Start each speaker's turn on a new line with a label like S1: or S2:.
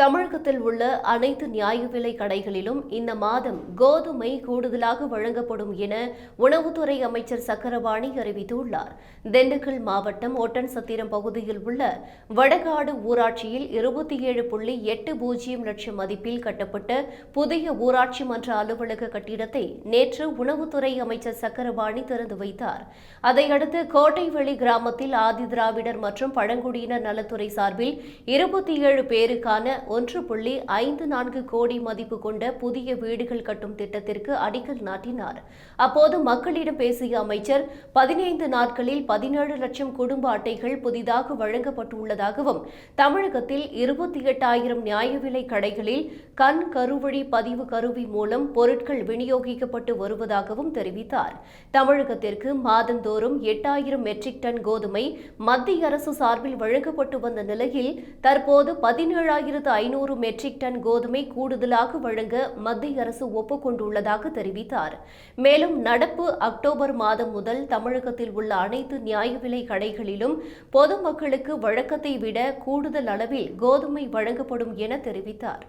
S1: தமிழகத்தில் உள்ள அனைத்து நியாய விலை கடைகளிலும் இந்த மாதம் கோதுமை கூடுதலாக வழங்கப்படும் என உணவுத்துறை அமைச்சர் சக்கரபாணி அறிவித்துள்ளார். திண்டுக்கல் மாவட்டம் ஒட்டன்சத்திரம் பகுதியில் உள்ள வடகாடு ஊராட்சியில் இருபத்தி ஏழு புள்ளி எட்டு பூஜ்ஜியம் லட்சம் மதிப்பில் கட்டப்பட்ட புதிய ஊராட்சி மன்ற அலுவலக கட்டிடத்தை நேற்று உணவுத்துறை அமைச்சர் சக்கரபாணி திறந்து வைத்தார். அதையடுத்து கோட்டைவெளி கிராமத்தில் ஆதி திராவிடர் மற்றும் பழங்குடியினர் நலத்துறை சார்பில் இருபத்தி ஏழு பேருக்கான ஒன்று புள்ளி ஐந்து நான்கு கோடி மதிப்பு கொண்ட புதிய வீடுகள் கட்டும் திட்டத்திற்கு அடிக்கல் நாட்டினார். அப்போது மக்களிடம் பேசிய அமைச்சர் பதினைந்து நாட்களில் பதினேழு லட்சம் குடும்ப அட்டைகள் புதிதாக வழங்கப்பட்டுள்ளதாகவும் தமிழகத்தில் இருபத்தி எட்டாயிரம் நியாய விலை கடைகளில் கண் கருவழி பதிவு கருவி மூலம் பொருட்கள் விநியோகிக்கப்பட்டு வருவதாகவும் தெரிவித்தார். தமிழகத்திற்கு மாதந்தோறும் எட்டாயிரம் மெட்ரிக் டன் கோதுமை மத்திய அரசு சார்பில் வழங்கப்பட்டு வந்த நிலையில் தற்போது பதினேழாயிரத்து ஐநூறு மெட்ரிக் டன் கோதுமை கூடுதலாக வழங்க மத்திய அரசு ஒப்புக்கொண்டுள்ளதாக தெரிவித்தார். மேலும் நடப்பு அக்டோபர் மாதம் முதல் தமிழகத்தில் உள்ள அனைத்து நியாய விலை கடைகளிலும் பொதுமக்களுக்கு வழக்கத்தை விட கூடுதல் அளவில் கோதுமை வழங்கப்படும் என தெரிவித்தார்.